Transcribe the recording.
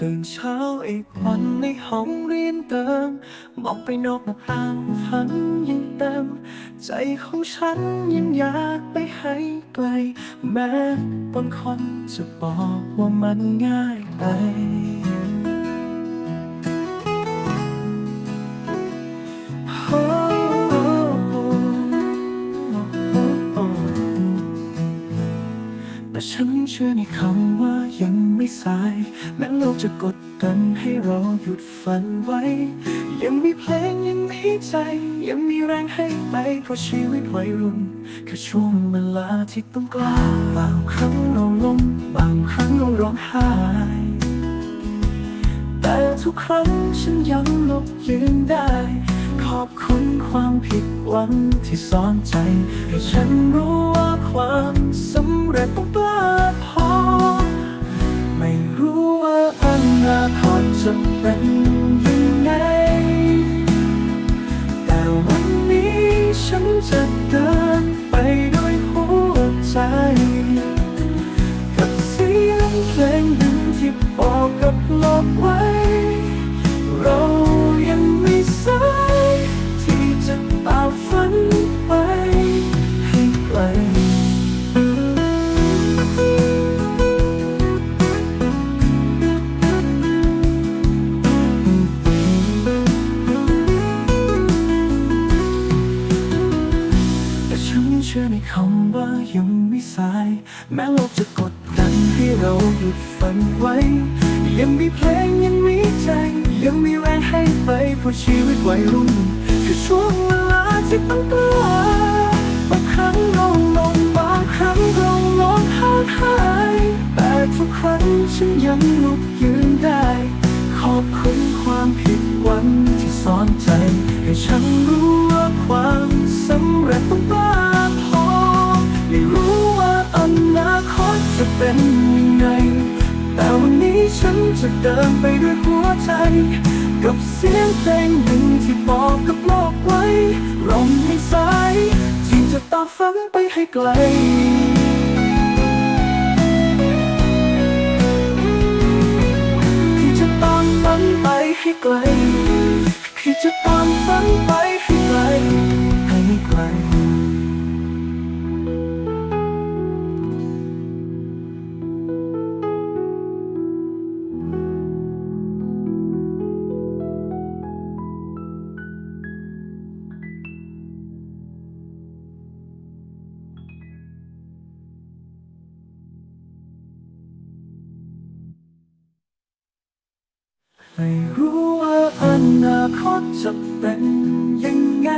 ตื่นเช้าอีกวันในห้องเรียนเดิมมองไปนอกหน้าต่างฝันยิ่งเต็ม ใจของฉันยิ่งอยากไปให้ไกล แม้บางคนจะบอกว่ามันง่ายไป ฉันเชื่อในคำว่ายังไม่สาย แม้โลกจะกดดันให้เราหยุดฝันไว้ ยังมีเพลงยังมีใจ ยังมีแรงให้ไปเพราะชีวิตวัยรุ่นคือช่วงเวลาที่ต้องกล้าบางครั้งเราล้มบางครั้งเราร้องไห้แต่ทุกครั้งฉันยังลุกยืนได้ ขอบคุณความผิดหวังที่ซ่อนใจ ให้ฉันรู้ว่าความสำเร็จต้องกล้าพอ ไม่รู้ว่าอนาคตจะเป็นยังไง แต่วันนี้ฉันจะเดินไปด้วยหัวใจ กับเสียงเพลงหนึ่งที่บอกกับโลกไว้ ชื่อในคำว่ายังไม่สาย แม้โลกจะกดดันให้เราหยุดฝันไว้ ยังมีเพลงยังมีใจ ยังมีแรงให้ไปเพราะชีวิตวัยรุ่นคือช่วงเวลาที่ต้องกล้าบางครั้งเราลงบางครั้งเราร้องห้หายแต่ทุกครั้งฉันยังลุกยืนได้ ขอบคุณความผิดหวังที่ซ่อนใจ ให้ฉันรู้ว่าความสำเร็จต้อง ฉันจะเดินไปด้วยหัวใจ กับเสียงเพลงหนึ่งที่บอกกับโลกไว้เราไม่สายที่จะต่อฝันไปให้ไกลที่จะตามฝันไปให้ไกลที่จะตาม ไม่รู้ว่าอนาคตจะเป็นยังไง